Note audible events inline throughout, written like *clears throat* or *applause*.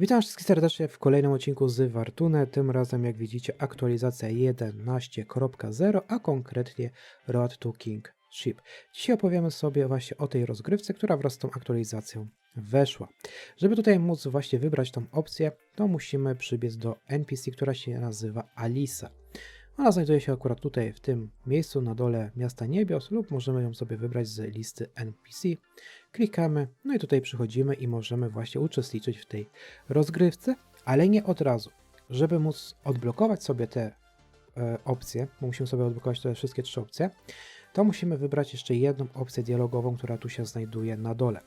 Witam wszystkich serdecznie w kolejnym odcinku z Wartune. Tym razem, jak widzicie, aktualizacja 11.0, a konkretnie Road to King Ship. Dzisiaj opowiemy sobie właśnie o tej rozgrywce, która wraz z tą aktualizacją weszła. Żeby tutaj móc właśnie wybrać tą opcję, to musimy przybiec do NPC, która się nazywa Alisa. Ona znajduje się akurat tutaj w tym miejscu na dole miasta niebios lub możemy ją sobie wybrać z listy NPC. Klikamy, no i tutaj przychodzimy i możemy właśnie uczestniczyć w tej rozgrywce, ale nie od razu. Żeby móc odblokować sobie te e, opcje, musimy sobie odblokować te wszystkie trzy opcje, to musimy wybrać jeszcze jedną opcję dialogową, która tu się znajduje na dole.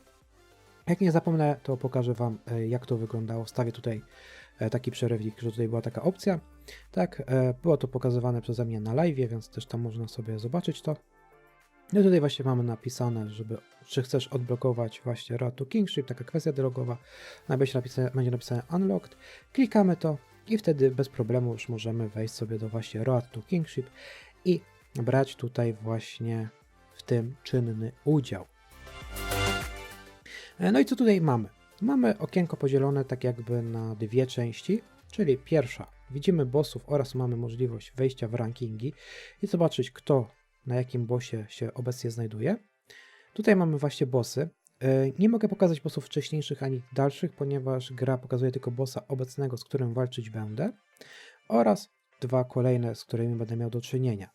Jak nie zapomnę, to pokażę Wam, e, jak to wyglądało. Wstawię tutaj e, taki przerywnik, że tutaj była taka opcja. Tak, e, było to pokazywane przeze mnie na live, więc też tam można sobie zobaczyć to. No tutaj właśnie mamy napisane, żeby, czy chcesz odblokować właśnie Road to Kingship, taka kwestia dialogowa, będzie napisane, będzie napisane Unlocked, klikamy to i wtedy bez problemu już możemy wejść sobie do właśnie Road to Kingship i brać tutaj właśnie w tym czynny udział. E, No i co tutaj mamy? Mamy okienko podzielone tak jakby na dwie części, czyli pierwsza, widzimy bossów oraz mamy możliwość wejścia w rankingi i zobaczyć kto na jakim bossie się obecnie znajduje. Tutaj mamy właśnie bossy. E, Nie mogę pokazać bossów wcześniejszych ani dalszych, ponieważ gra pokazuje tylko bossa obecnego, z którym walczyć będę oraz dwa kolejne, z którymi będę miał do czynienia.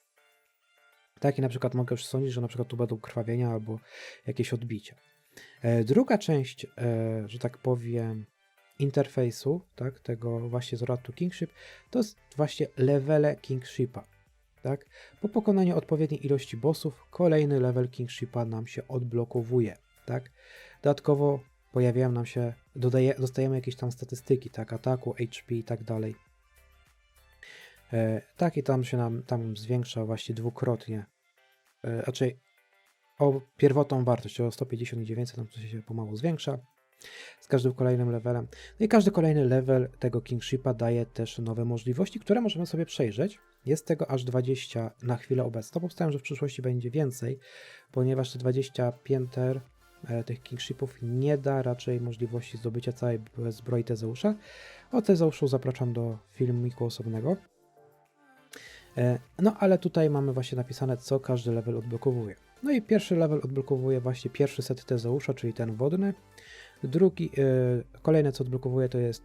Tak i na przykład mogę już sądzić, że na przykład tu będą krwawienia albo jakieś odbicia. E, Druga część, e, że tak powiem, interfejsu, tak, tego właśnie z Road to Kingship, to jest właśnie levele Kingshipa. Tak? Po pokonaniu odpowiedniej ilości bossów, kolejny level Kingshipa nam się odblokowuje. Tak? Dodatkowo pojawiają nam się, dodaje, dostajemy jakieś tam statystyki, tak, ataku, HP i tak dalej. E, tak, i tam się nam tam zwiększa właśnie dwukrotnie. E, raczej o pierwotną wartość, o 150 i 900 tam to się pomału zwiększa z każdym kolejnym levelem. No i każdy kolejny level tego Kingshipa daje też nowe możliwości, które możemy sobie przejrzeć. Jest tego aż 20 na chwilę obecną. Powstają, że w przyszłości będzie więcej, ponieważ te 20 pięter e, tych Kingshipów nie da raczej możliwości zdobycia całej zbroi Tezeusza. O Tezeuszu zapraszam do filmiku osobnego. E, No ale tutaj mamy właśnie napisane, co każdy level odblokowuje. No i pierwszy level odblokowuje właśnie pierwszy set Tezeusza, czyli ten wodny. Drugi, e, kolejne co odblokowuje to jest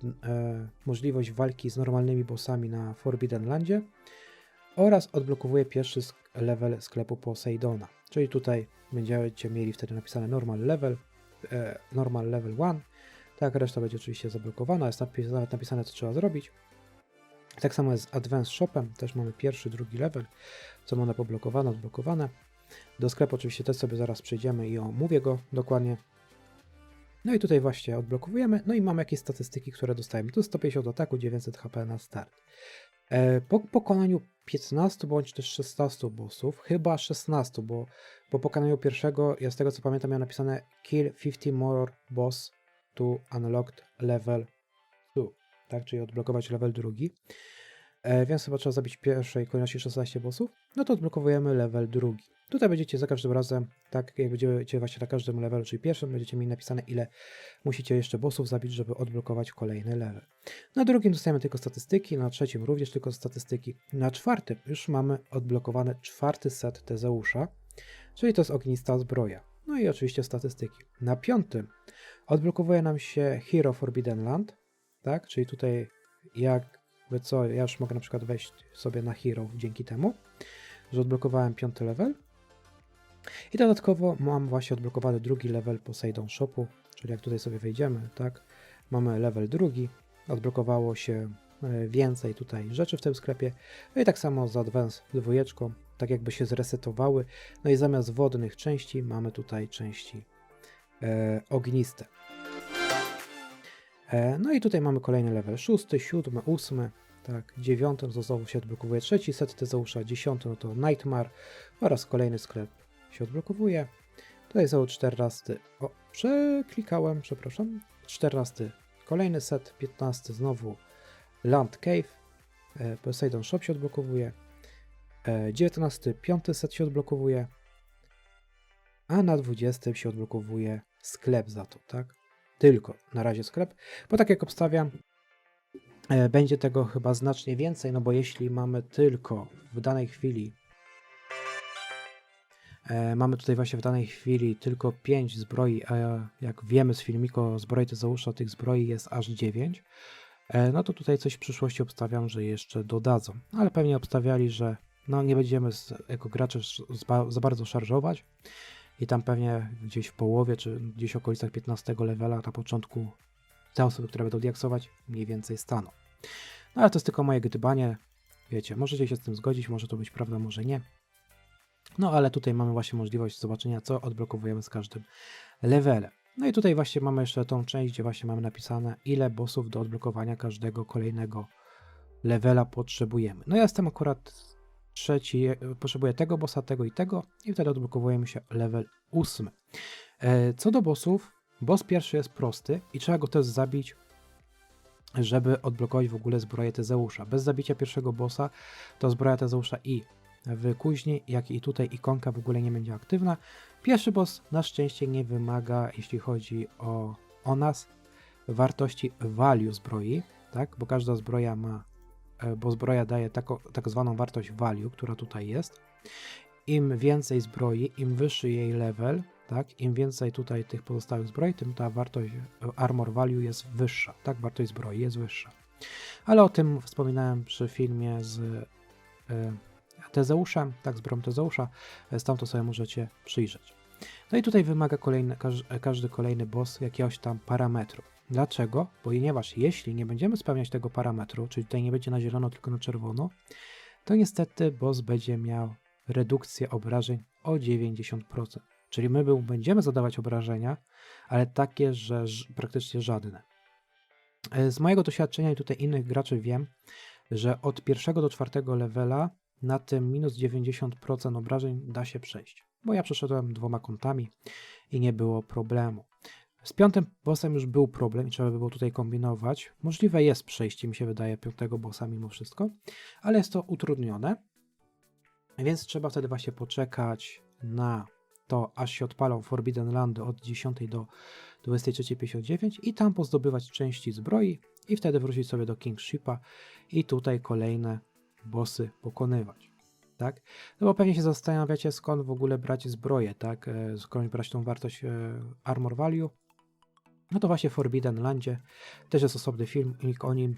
możliwość walki z normalnymi bossami na Forbidden Landzie oraz odblokowuje pierwszy level sklepu Poseidona. Czyli tutaj będziecie mieli wtedy napisane normal level, e, normal level 1. Tak, reszta będzie oczywiście zablokowana, jest nawet napisane co trzeba zrobić. Tak samo jest z Advanced Shopem, też mamy pierwszy, drugi level, co mamy poblokowane, odblokowane. Do sklepu oczywiście też sobie zaraz przejdziemy i omówię go dokładnie. No i tutaj właśnie odblokowujemy, no i mamy jakieś statystyki, które dostajemy. Tu 150 ataku, 900 HP na start. E, Po pokonaniu 15 bądź też 16 bossów, chyba 16, bo po pokonaniu pierwszego, ja z tego co pamiętam, miał napisane kill 50 more boss to unlocked level 2, tak, czyli odblokować level drugi. E, Więc chyba trzeba zabić pierwszej kolejności 16 bossów, no to odblokowujemy level drugi. Tutaj będziecie za każdym razem, tak jak będziecie właśnie na każdym levelu, czyli pierwszym, będziecie mieli napisane ile musicie jeszcze bossów zabić, żeby odblokować kolejny level. Na drugim dostajemy tylko statystyki, na trzecim również tylko statystyki. Na czwartym już mamy odblokowany czwarty set Tezeusza, czyli to jest ognista zbroja. No i oczywiście statystyki. Na piątym odblokowuje nam się Hero Forbidden Land, tak, czyli tutaj jakby co, ja już mogę na przykład wejść sobie na Hero dzięki temu, że odblokowałem piąty level. I dodatkowo mam właśnie odblokowany drugi level Poseidon Shopu, czyli jak tutaj sobie wejdziemy, tak, mamy level drugi, odblokowało się e, więcej tutaj rzeczy w tym sklepie. No i tak samo z Advance dwójeczką, tak jakby się zresetowały. No i zamiast wodnych części mamy tutaj części e, ogniste. E, no i tutaj mamy kolejny level, szósty, siódmy, ósmy, tak, dziewiąty, no znowu się odblokowuje trzeci set Tezeusza, dziesiąty, no to Nightmare oraz kolejny sklep się odblokowuje. Tutaj są 14. O, przeklikałem, przepraszam. 14. Kolejny set, 15 znowu Land Cave. E, Poseidon Shop się odblokowuje. E, 19. Piąty set się odblokowuje. A na 20 się odblokowuje sklep za to, tak? tylko na razie sklep, bo tak jak obstawiam, e, będzie tego chyba znacznie więcej, no bo jeśli mamy tylko w danej chwili mamy tutaj właśnie w danej chwili tylko 5 zbroi, a jak wiemy z filmiku zbroi Tezeusza tych zbroi jest aż 9, e, no to tutaj coś w przyszłości obstawiam, że jeszcze dodadzą, ale pewnie obstawiali, że no nie będziemy z, jako gracze za bardzo szarżować i tam pewnie gdzieś w połowie, czy gdzieś w okolicach 15 levela na początku te osoby, które będą diaksować, mniej więcej staną. No ale to jest tylko moje gdybanie. Wiecie, możecie się z tym zgodzić, może to być prawda, może nie. No ale tutaj mamy właśnie możliwość zobaczenia, co odblokowujemy z każdym levelem. No i tutaj właśnie mamy jeszcze tą część, gdzie właśnie mamy napisane, ile bossów do odblokowania każdego kolejnego levela potrzebujemy. No ja jestem akurat trzeci, e, potrzebuję tego bossa, tego i tego i wtedy odblokowujemy się level ósmy. E, Co do bossów, boss pierwszy jest prosty i trzeba go też zabić, żeby odblokować w ogóle zbroję Tezeusza. Bez zabicia pierwszego bossa to zbroja Tezeusza i w kuźni, jak i tutaj ikonka w ogóle nie będzie aktywna. Pierwszy boss na szczęście nie wymaga, jeśli chodzi o, o nas, wartości value zbroi, tak? bo każda zbroja ma, e, bo zbroja daje tako, tak zwaną wartość value, która tutaj jest. Im więcej zbroi, im wyższy jej level, tak? Im więcej tutaj tych pozostałych zbroi, tym ta wartość e, armor value jest wyższa, tak? Wartość zbroi jest wyższa. Ale o tym wspominałem przy filmie z e, Tezeuszem, tak, z brą Tezeusza, e, to sobie możecie przyjrzeć. No i tutaj wymaga kolejny, każ, każdy kolejny boss jakiegoś tam parametru. Dlaczego? Ponieważ jeśli nie będziemy spełniać tego parametru, czyli tutaj nie będzie na zielono, tylko na czerwono, to niestety boss będzie miał redukcję obrażeń o 90%. Czyli my będziemy zadawać obrażenia, ale takie, że praktycznie żadne. E, Z mojego doświadczenia i tutaj innych graczy wiem, że od pierwszego do czwartego levela na tym minus 90% obrażeń da się przejść. Bo ja przeszedłem dwoma kątami i nie było problemu. Z piątym bossem już był problem i trzeba by było tutaj kombinować. Możliwe jest przejście, mi się wydaje, piątego bossa mimo wszystko, ale jest to utrudnione. Więc trzeba wtedy właśnie poczekać na to, aż się odpalą Forbidden Landy od 10 do 23.59 i tam pozdobywać części zbroi i wtedy wrócić sobie do Kingshipa i tutaj kolejne bossy pokonywać. Tak? No bo pewnie się zastanawiacie, skąd w ogóle brać zbroję, tak? E, Skąd brać tą wartość e, Armor Value. No to właśnie Forbidden Landzie też jest osobny filmik o nim.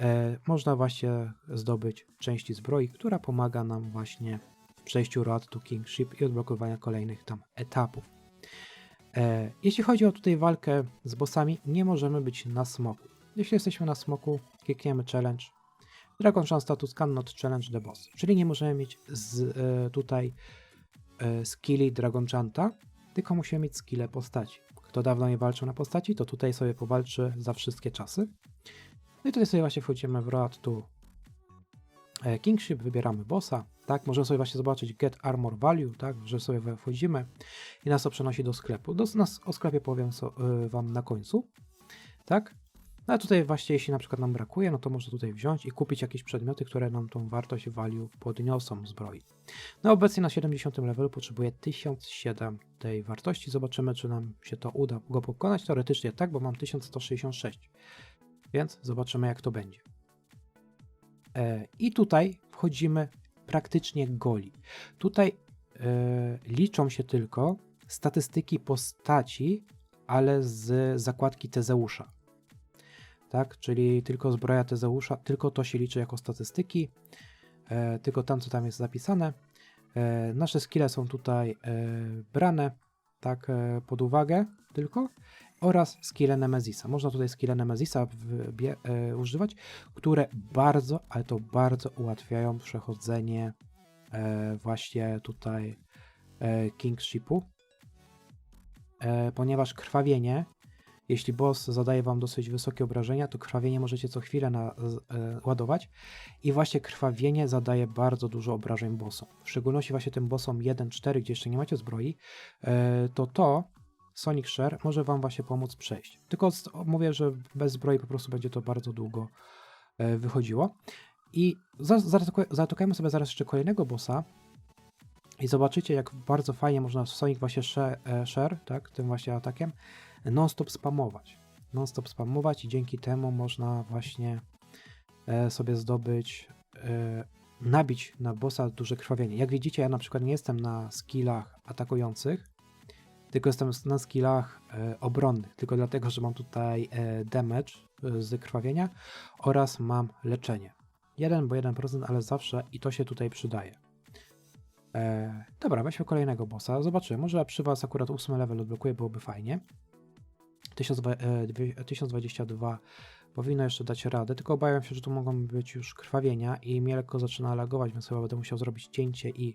E, można właśnie zdobyć części zbroi, która pomaga nam właśnie w przejściu Road to Kingship i odblokowania kolejnych tam etapów. Jeśli chodzi o tutaj walkę z bossami, nie możemy być na smoku. Jeśli jesteśmy na smoku, klikniemy challenge. Dragon Chance status cannot challenge the boss, czyli nie możemy mieć z, e, tutaj e, skilli Dragon Chanta, tylko musimy mieć skille postaci. Kto dawno nie walczył na postaci, to tutaj sobie powalczy za wszystkie czasy. No i tutaj sobie właśnie wchodzimy w Road to e, Kingship, wybieramy bossa, tak, możemy sobie właśnie zobaczyć Get Armor Value, tak, że sobie wchodzimy i nas to przenosi do sklepu. Do, nas o sklepie powiem so, y, Wam na końcu, tak. No a tutaj właśnie jeśli na przykład nam brakuje, no to można tutaj wziąć i kupić jakieś przedmioty, które nam tą wartość value podniosą zbroi. No obecnie na 70 levelu potrzebuję 1007 tej wartości. Zobaczymy, czy nam się to uda go pokonać. Teoretycznie tak, bo mam 1166. Więc zobaczymy, jak to będzie. E, I tutaj wchodzimy praktycznie goli. Tutaj e, liczą się tylko statystyki postaci, ale z zakładki Tezeusza. Tak, czyli tylko zbroja Tezeusza, tylko to się liczy jako statystyki, e, tylko tam, co tam jest zapisane. E, nasze skille są tutaj e, brane tak e, pod uwagę tylko oraz skille Nemezisa. Można tutaj skille Nemezisa e, używać, które bardzo, ale to bardzo ułatwiają przechodzenie e, właśnie tutaj e, Kingshipu, e, ponieważ krwawienie, jeśli boss zadaje wam dosyć wysokie obrażenia, to krwawienie możecie co chwilę na, e, ładować i właśnie krwawienie zadaje bardzo dużo obrażeń bossom. W szczególności właśnie tym bossom 1-4, gdzie jeszcze nie macie zbroi, e, to to Sonic Share może wam właśnie pomóc przejść. Tylko mówię, że bez zbroi po prostu będzie to bardzo długo e, wychodziło. I za- zaataku- zaatakujemy sobie zaraz jeszcze kolejnego bossa i zobaczycie, jak bardzo fajnie można Sonic właśnie share, e, share tak, tym właśnie atakiem, non-stop spamować. Non-stop spamować i dzięki temu można właśnie e, sobie zdobyć, e, nabić na bossa duże krwawienie. Jak widzicie, ja na przykład nie jestem na skillach atakujących, tylko jestem na skillach e, obronnych, tylko dlatego, że mam tutaj damage z krwawienia oraz mam leczenie. 1 bo 1%, ale zawsze i to się tutaj przydaje. E, dobra, weźmy kolejnego bossa. Zobaczymy, może przy was akurat 8 level odblokuje, byłoby fajnie. 1000, e, 1022 powinno jeszcze dać radę, tylko obawiam się, że tu mogą być już krwawienia i mnie lekko zaczyna lagować, więc chyba będę musiał zrobić cięcie i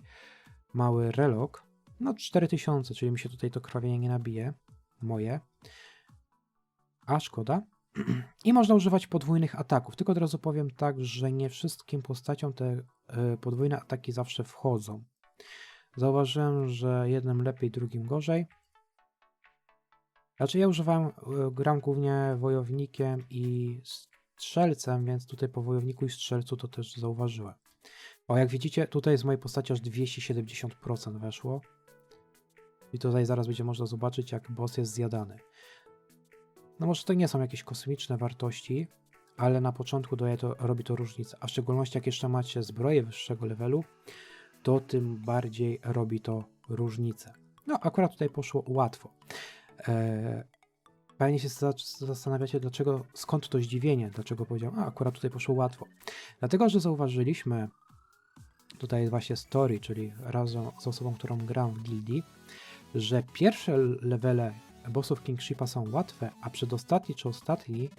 mały relog. No 4000, czyli mi się tutaj to krwawienie nie nabije, moje. A szkoda. *clears throat* I można używać podwójnych ataków, tylko od razu powiem tak, że nie wszystkim postaciom te e, podwójne ataki zawsze wchodzą. Zauważyłem, że jednym lepiej, drugim gorzej. Znaczy ja używałem, e, gram głównie wojownikiem i strzelcem, więc tutaj po wojowniku i strzelcu to też zauważyłem. O, jak widzicie, tutaj z mojej postaci aż 270% weszło. I tutaj zaraz będzie można zobaczyć, jak boss jest zjadany. No może to nie są jakieś kosmiczne wartości, ale na początku daje to, robi to różnicę. A w szczególności jak jeszcze macie zbroję wyższego levelu, to tym bardziej robi to różnicę. No akurat tutaj poszło łatwo. Pewnie się za- zastanawiacie, dlaczego, skąd to zdziwienie, dlaczego powiedziałem, a akurat tutaj poszło łatwo. Dlatego, że zauważyliśmy tutaj właśnie story, czyli razem z osobą, którą gram w gildii, że pierwsze levele bossów Kingshipa są łatwe, a przedostatni czy ostatni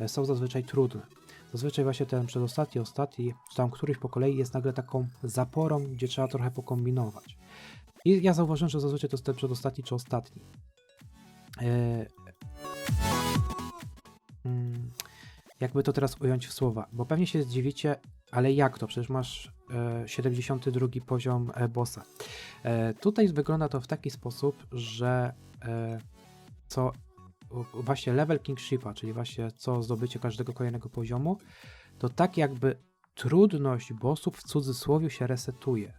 e, są zazwyczaj trudne. Zazwyczaj właśnie ten przedostatni, ostatni, czy tam któryś po kolei jest nagle taką zaporą, gdzie trzeba trochę pokombinować. I ja zauważyłem, że zazwyczaj to jest ten przedostatni czy ostatni. E, mm, jakby to teraz ująć w słowa, bo pewnie się zdziwicie, ale jak to? Przecież masz e, 72 poziom e, bossa. E, tutaj wygląda to w taki sposób, że e, co właśnie level Kingshipa, czyli właśnie co zdobycie każdego kolejnego poziomu, to tak jakby trudność bossów w cudzysłowie się resetuje.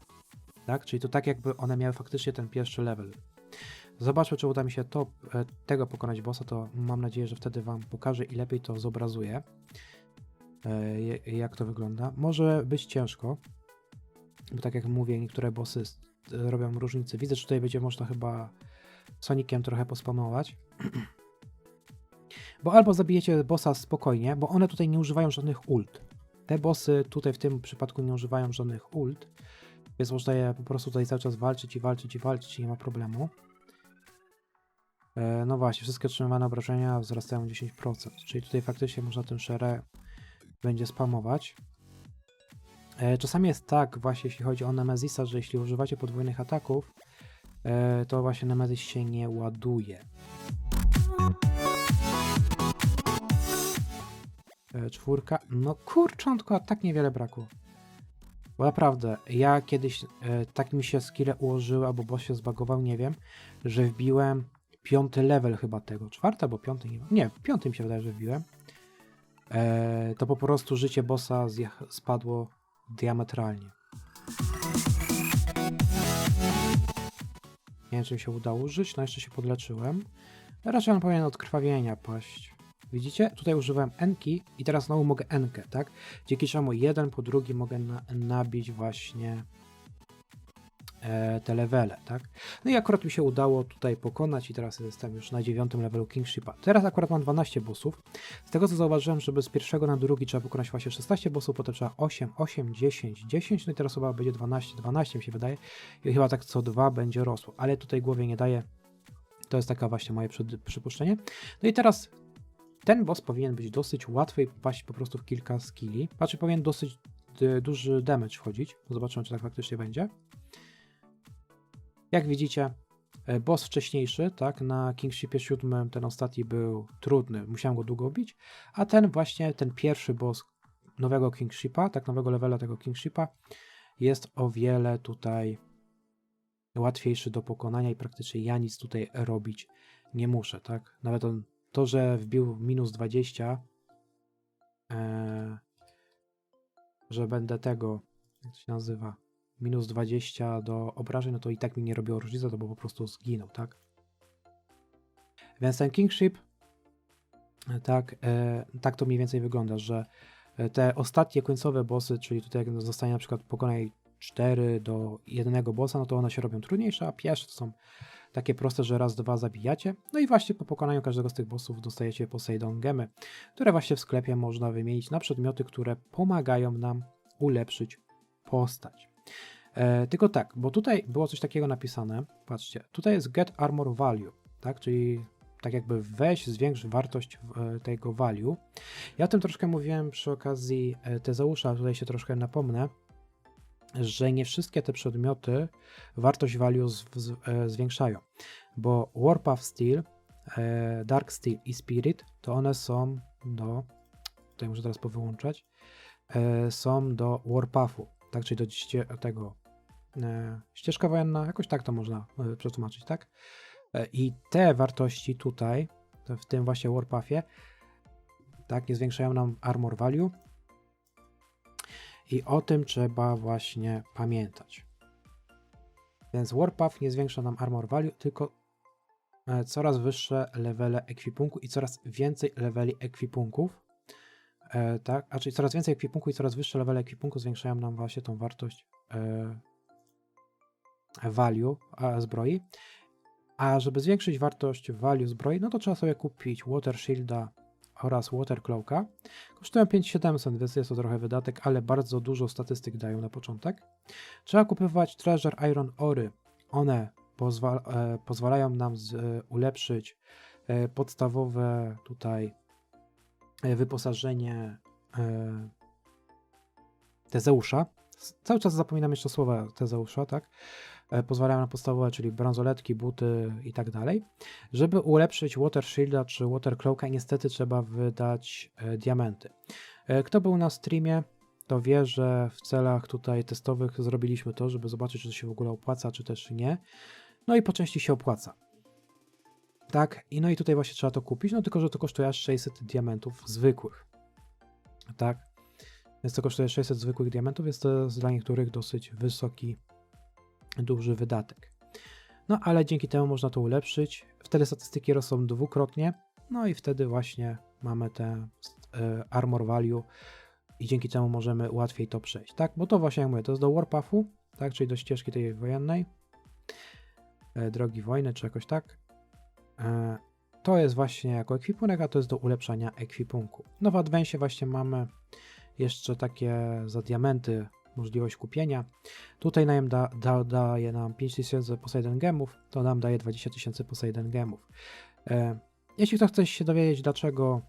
Tak? Czyli to tak jakby one miały faktycznie ten pierwszy level. Zobaczmy, czy uda mi się to, e, tego pokonać bossa, to mam nadzieję, że wtedy Wam pokażę i lepiej to zobrazuję, e, jak to wygląda. Może być ciężko, bo tak jak mówię, niektóre bossy s- robią różnicę. Widzę, że tutaj będzie można chyba Sonikiem trochę pospamować. *clears throat* Bo albo zabijecie bossa spokojnie, bo one tutaj nie używają żadnych ult. Te bossy tutaj w tym przypadku nie używają żadnych ult, więc można je po prostu tutaj cały czas walczyć i walczyć i walczyć i nie ma problemu. E, no właśnie, wszystkie otrzymywane obrażenia wzrastają 10%, czyli tutaj faktycznie można tym szereg będzie spamować. E, czasami jest tak właśnie, jeśli chodzi o Nemezisa, że jeśli używacie podwójnych ataków, e, to właśnie Nemezis się nie ładuje. Czwórka, no kurczątko, tak niewiele brakło. Bo naprawdę, ja kiedyś tak mi się skille ułożyły, albo boss się zbagował, nie wiem, że wbiłem piąty level chyba tego. Czwarty albo piąty, nie. Nie, piąty mi się wydaje, że wbiłem. E, to po prostu życie bossa spadło diametralnie. Nie wiem, czy mi się udało użyć, no jeszcze się podleczyłem. Raczej on powinien od krwawienia paść. Widzicie? Tutaj używałem Enki i teraz znowu mogę Enkę, tak? Dzięki czemu jeden po drugi mogę na, nabić właśnie te levele, tak? No i akurat mi się udało tutaj pokonać i teraz jestem już na dziewiątym levelu Kingshipa. Teraz akurat mam 12 bossów. Z tego co zauważyłem, żeby z pierwszego na drugi trzeba pokonać właśnie 16 bossów, potem trzeba 8, 8, 10, 10, no i teraz chyba będzie 12, 12 mi się wydaje i chyba tak co dwa będzie rosło, ale tutaj głowie nie daje. To jest taka właśnie moje przypuszczenie. No i teraz ten boss powinien być dosyć łatwy i po prostu w kilka skilli. Znaczy powinien dosyć y, duży damage wchodzić. Zobaczymy, czy tak faktycznie będzie. Jak widzicie, e, boss wcześniejszy, tak, na Kingshipie 7 ten ostatni był trudny, musiałem go długo bić, a ten właśnie, ten pierwszy boss nowego Kingshipa, tak nowego levela tego Kingshipa, jest o wiele tutaj łatwiejszy do pokonania i praktycznie ja nic tutaj robić nie muszę, tak? Nawet on, to, że wbił minus 20, e, że będę tego, jak to się nazywa, minus 20 do obrażeń, no to i tak mi nie robiło różnicy, to bo po prostu zginął, tak? Więc ten Kingship, e, tak, e, tak to mniej więcej wygląda, że e, te ostatnie końcowe bossy, czyli tutaj jak zostanie na przykład pokonaj 4 do jednego bossa, no to one się robią trudniejsze, a pierwsze to są takie proste, że raz, dwa zabijacie. No i właśnie po pokonaniu każdego z tych bossów dostajecie Poseidon Gemy, które właśnie w sklepie można wymienić na przedmioty, które pomagają nam ulepszyć postać. E, tylko tak, bo tutaj było coś takiego napisane, patrzcie, tutaj jest get armor value, tak, czyli tak jakby weź, zwiększ wartość e, tego value. Ja o tym troszkę mówiłem przy okazji e, Tezeusza, tutaj się troszkę napomnę, że nie wszystkie te przedmioty wartość value z, z, e, zwiększają, bo Warpath Steel, Dark Steel i Spirit to one są do, tutaj muszę teraz powyłączać, są do Warpathu, tak, czyli do tego e, ścieżka wojenna, jakoś tak to można e, przetłumaczyć, tak? E, I te wartości tutaj, w tym właśnie Warpathie, tak, nie zwiększają nam armor value, i o tym trzeba właśnie pamiętać. Więc Warpath nie zwiększa nam armor value, tylko e, coraz wyższe levele ekwipunku i coraz więcej leveli ekwipunków. E, tak, a czyli coraz więcej ekwipunku i coraz wyższe levele ekwipunku zwiększają nam właśnie tą wartość e, value a, zbroi. A żeby zwiększyć wartość value zbroi, no to trzeba sobie kupić Water Shielda oraz Watercloaka. Kosztują 5700, więc jest to trochę wydatek, ale bardzo dużo statystyk dają na początek. Trzeba kupować Treasure Iron Ory. One pozwala, e, pozwalają nam z, e, ulepszyć e, podstawowe tutaj e, wyposażenie e, Tezeusza. Cały czas zapominam jeszcze słowa Tezeusza, tak? E, Pozwalają na podstawowe, czyli bransoletki, buty i tak dalej. Żeby ulepszyć Water Shielda czy Water Cloaka, niestety trzeba wydać e, diamenty. E, kto był na streamie, to wie, że w celach tutaj testowych zrobiliśmy to, żeby zobaczyć, czy to się w ogóle opłaca, czy też nie. No i po części się opłaca. Tak, i no i tutaj właśnie trzeba to kupić, no tylko, że to kosztuje aż 600 diamentów zwykłych. Tak, więc to kosztuje 600 zwykłych diamentów, jest to dla niektórych dosyć wysoki, duży wydatek. No ale dzięki temu można to ulepszyć. Wtedy statystyki rosną dwukrotnie. No i wtedy właśnie mamy te e, armor value i dzięki temu możemy łatwiej to przejść, tak? Bo to właśnie jak mówię, to jest do Warpathu, tak? Czyli do ścieżki tej wojennej, e, drogi wojny, czy jakoś tak. E, to jest właśnie jako ekwipunek, a to jest do ulepszania ekwipunku. No w Adwensie właśnie mamy jeszcze takie za diamenty możliwość kupienia. Tutaj nam da, da, daje nam 5000 Poseidon Gemów, to nam daje 20 tysięcy Poseidon Gemów. E, jeśli ktoś chce się dowiedzieć, dlaczego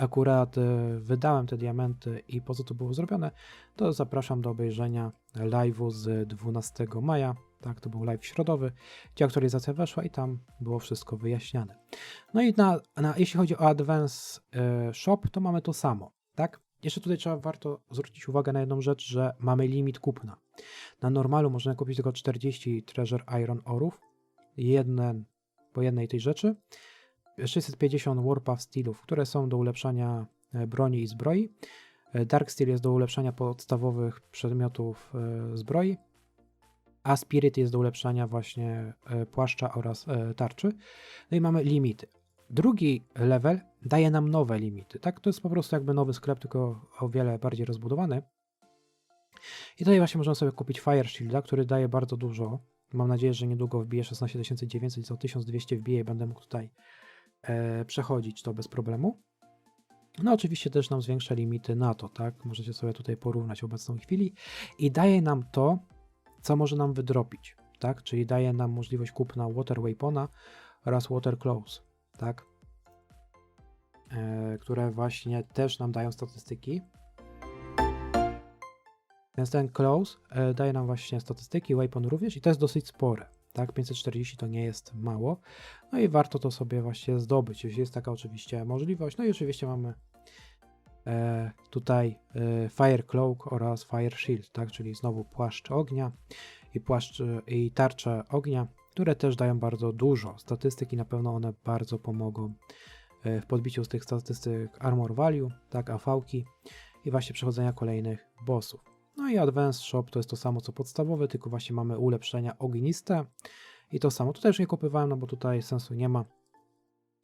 akurat e, wydałem te diamenty i po co to było zrobione, to zapraszam do obejrzenia live'u z 12 maja. Tak, to był live środowy, gdzie aktualizacja weszła i tam było wszystko wyjaśniane. No i na, na, jeśli chodzi o Advance e, Shop, to mamy to samo, tak? Jeszcze tutaj trzeba warto zwrócić uwagę na jedną rzecz, że mamy limit kupna. Na normalu można kupić tylko 40 Treasure Iron Orów, jeden po jednej tej rzeczy, 650 Warpath Steelów, które są do ulepszania e, broni i zbroi. E, Dark Steel jest do ulepszania podstawowych przedmiotów e, zbroi, a Spirit jest do ulepszania właśnie płaszcza oraz tarczy. No i mamy limity. Drugi level daje nam nowe limity, tak? To jest po prostu jakby nowy sklep, tylko o wiele bardziej rozbudowany. I tutaj właśnie możemy sobie kupić Fire Shielda, który daje bardzo dużo. Mam nadzieję, że niedługo wbije 16900 i co 1200 wbije i będę mógł tutaj przechodzić to bez problemu. No oczywiście też nam zwiększa limity na to, tak? Możecie sobie tutaj porównać w obecnej chwili i daje nam to, co może nam wydropić, tak? Czyli daje nam możliwość kupna Water Weapona oraz Water Clothes, tak? E, które właśnie też nam dają statystyki. Więc ten close e, daje nam właśnie statystyki, weapon również i to jest dosyć spore. Tak, 540 to nie jest mało. No i warto to sobie właśnie zdobyć, jeśli jest taka oczywiście możliwość. No i oczywiście mamy e, tutaj e, Fire Cloak oraz Fire Shield, tak, czyli znowu płaszcz ognia i płaszcz e, i tarcze ognia, które też dają bardzo dużo statystyk i na pewno one bardzo pomogą e, w podbiciu z tych statystyk Armor Value, tak, AV-ki i właśnie przechodzenia kolejnych bossów. No i Advanced Shop to jest to samo co podstawowe, tylko właśnie mamy ulepszenia ogniste i to samo. Tutaj już nie kupywałem, no bo tutaj sensu nie ma.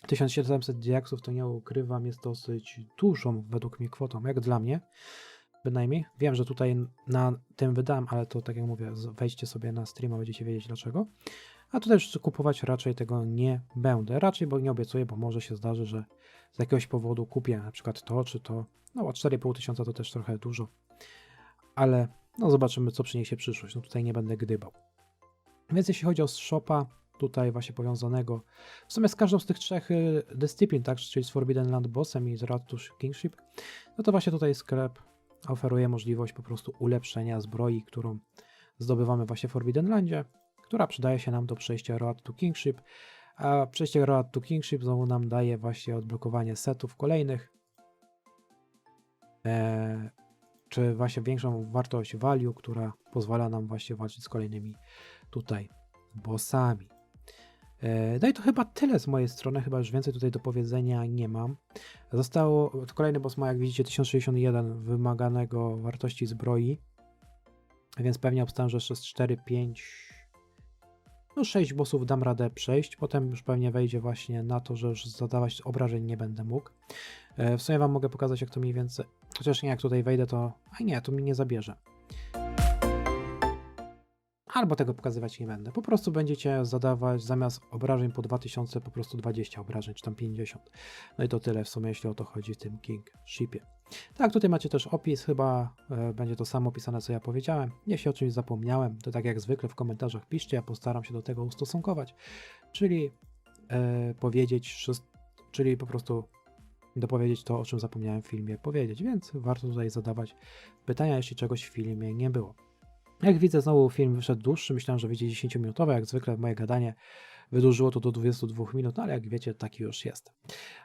1700 diaksów, to nie ukrywam, jest dosyć dużą według mnie kwotą, jak dla mnie bynajmniej. Wiem, że tutaj na tym wydałem, ale to tak jak mówię, wejdźcie sobie na streama, będziecie wiedzieć dlaczego. A tutaj już kupować raczej tego nie będę. Raczej, bo nie obiecuję, bo może się zdarzy, że z jakiegoś powodu kupię na przykład to czy to. No, a 4,5 tysiąca to też trochę dużo. Ale no zobaczymy, co przyniesie przyszłość. No tutaj nie będę gdybał. Więc jeśli chodzi o shopa, tutaj właśnie powiązanego w sumie z każdą z tych trzech y, dyscyplin, tak, czyli z Forbidden Land Bossem i z to Kingship, no to właśnie tutaj sklep oferuje możliwość po prostu ulepszenia zbroi, którą zdobywamy właśnie w Forbidden Landzie, która przydaje się nam do przejścia Road to Kingship, a przejście Road to Kingship znowu nam daje właśnie odblokowanie setów kolejnych, e, czy właśnie większą wartość value, która pozwala nam właśnie walczyć z kolejnymi tutaj bossami. E, No i to chyba tyle z mojej strony, chyba już więcej tutaj do powiedzenia nie mam. Zostało, kolejny boss ma jak widzicie 1061 wymaganego wartości zbroi, więc pewnie obstawiam, że jeszcze z 4, 5, no 6 bossów dam radę przejść, potem już pewnie wejdzie właśnie na to, że już zadawać obrażeń nie będę mógł. E, W sumie wam mogę pokazać jak to mniej więcej, chociaż nie jak tutaj wejdę to, a nie, to mi nie zabierze. Albo tego pokazywać nie będę. Po prostu będziecie zadawać zamiast obrażeń po 2000 po prostu 20 obrażeń, czy tam 50. No i to tyle w sumie, jeśli o to chodzi w tym King Shipie. Tak, tutaj macie też opis, chyba e, będzie to samo opisane, co ja powiedziałem. Jeśli o czymś zapomniałem, to tak jak zwykle w komentarzach piszcie, ja postaram się do tego ustosunkować. Czyli e, powiedzieć, czyli po prostu dopowiedzieć to, o czym zapomniałem w filmie powiedzieć, więc warto tutaj zadawać pytania, jeśli czegoś w filmie nie było. Jak widzę, znowu film wyszedł dłuższy. Myślałem, że wyjdzie 10-minutowy. Jak zwykle moje gadanie wydłużyło to do 22 minut, no ale jak wiecie, taki już jest.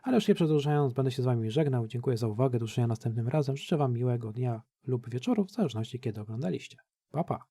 Ale już nie przedłużając, będę się z Wami żegnał. Dziękuję za uwagę. Do usłyszenia następnym razem. Życzę Wam miłego dnia lub wieczoru, w zależności kiedy oglądaliście. Pa, pa.